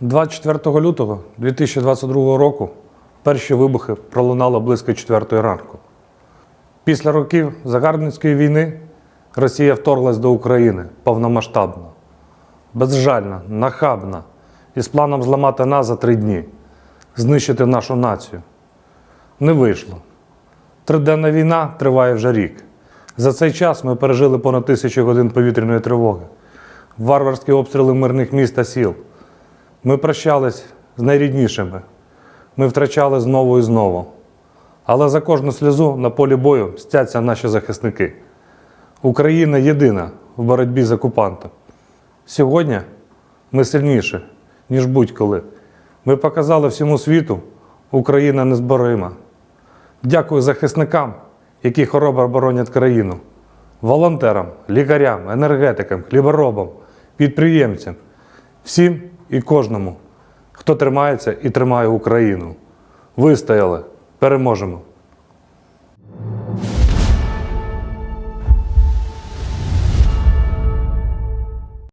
24 лютого 2022 року перші вибухи пролунали близько 4 ранку. Після років загарбницької війни Росія вторглась до України повномасштабно, безжальна, нахабна і з планом зламати нас за три дні, знищити нашу націю. Не вийшло. Триденна війна триває вже рік. За цей час ми пережили понад тисячу годин повітряної тривоги, варварські обстріли мирних міст та сіл. Ми прощались з найріднішими. Ми втрачали знову і знову. Але за кожну сльозу на полі бою мстяться наші захисники. Україна єдина в боротьбі з окупантом. Сьогодні ми сильніші, ніж будь-коли. Ми показали всьому світу, Україна незборима. Дякую захисникам, які хоробро боронять країну, волонтерам, лікарям, енергетикам, хліборобам, підприємцям, всім і кожному, хто тримається і тримає Україну. Вистояли, переможемо!